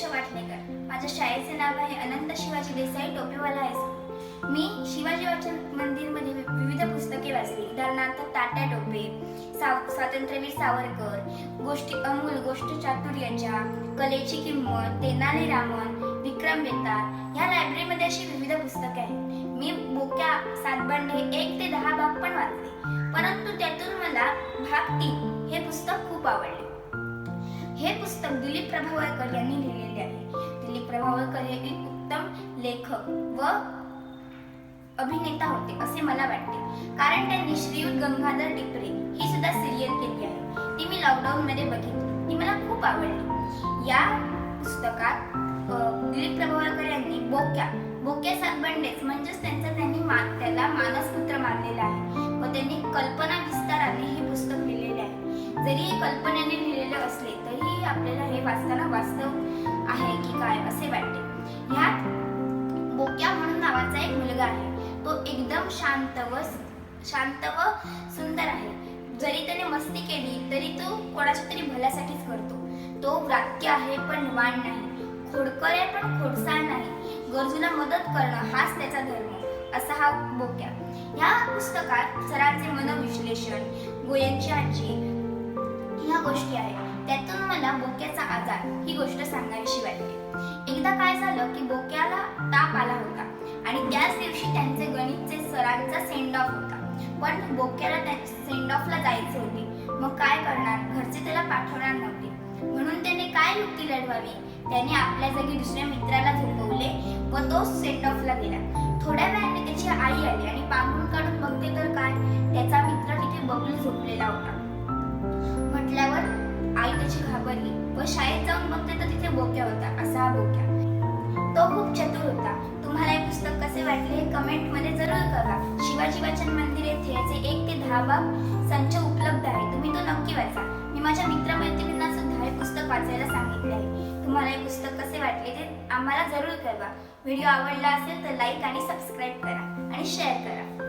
आदर्श वाटणेकर माझ्या शाळेचे नाव आहे अनंत शिवाजी देसाई टोपेवाला हायस्कूल. मी शिवाजी वाचन मंदिरमध्ये विविध पुस्तके वाचली. उदाहरणार्थ तात्या टोपे साव स्वातंत्र्यवीर सावरकर गोष्टी अमूल गोष्ट चातुर्याच्या कलेची किंमत तेनाली रामन विक्रम बेतार ह्या लायब्ररीमध्ये अशी विविध पुस्तके आहेत. मी बोक्या सातबंडे एक ते दहा भाग पण वाचले. परंतु त्यातून मला भाग तीन हे पुस्तक खूप आवडले. हे पुस्तक दिलीप प्रभावळकर यांनी लिहिले दिलीप एक उत्तम लेखक व अभिनेता होते असे मला वाटते. कारण त्यांनी श्रीयुत गंगाधर टिपरे ही सुद्धा सिरियल केली आहे. ती मी लॉकडाऊन मध्ये बघितली. ती मला खूप आवडली. या पुस्तकात दिलीप प्रभावळकर यांनी बोक्या बोक्या सातबंडेच म्हणजेच त्यांचा त्यांनी मान त्याला मानसपुत्र मानलेला आहे. व त्यांनी कल्पना विस्ताराने हे पुस्तक लिहिलेले आहे. जरी हे कल्पनेने लिहिलेले असले तरीही आपल्याला हे वाचताना वास्तव आहे की काय असे वाटते. ह्यात बोक्या म्हणून नावाचा एक मुलगा आहे. तो एकदम शांत व शांत व सुंदर आहे. जरी त्याने मस्ती केली तरी तो कोणाच्या तरी भल्यासाठीच करतो. तो वाक्य आहे पण वाण नाही. खोडकर आहे पण खोडसाळ नाही. गरजूला मदत करणं हाच त्याचा धर्म असा हा बोक्या. या पुस्तकात सरांचे मनविश्लेषण गोयंची आजी ह्या गोष्टी आहेत. मला बोक्याचा आजार ही गोष्ट सांगावीशी वाटते. एकदा काय झालं की बोक्याला ताप आला होता आणि त्याच दिवशी त्यांचे गणितचे सरांचा सेंड ऑफ होता. पण बोक्याला सेंड ऑफला जायचे होते. मग काय करणार? घरचे त्याला पाठवणार नव्हते. म्हणून त्याने काय युक्ती लढवावी? त्याने आपल्या जागी दुसऱ्या मित्राला झोपवले व तो सेंड ऑफला गेला थोड्या वेळाने त्याची आई आली आणि पांघरून आई घाबरली व शाळेत जाऊन बघते तर तिथे बोक्या होता असा हा बोक्या. तो खूप चतुर होता. तुम्हाला हे पुस्तक कसे वाटले हे कमेंटमध्ये जरूर करा शिवाजी वाचन मंदिर येथे याचे एक ते दहा भाग संच उपलब्ध आहे तुम्ही तो नक्की वाचा. मी माझ्या मित्रमैत्रिणींना सुद्धा हे पुस्तक वाचायला सांगितले आहे. तुम्हाला हे पुस्तक कसे वाटले ते आम्हाला जरूर कळवा. व्हिडिओ आवडला असेल तर लाईक आणि सबस्क्राईब करा आणि शेअर करा.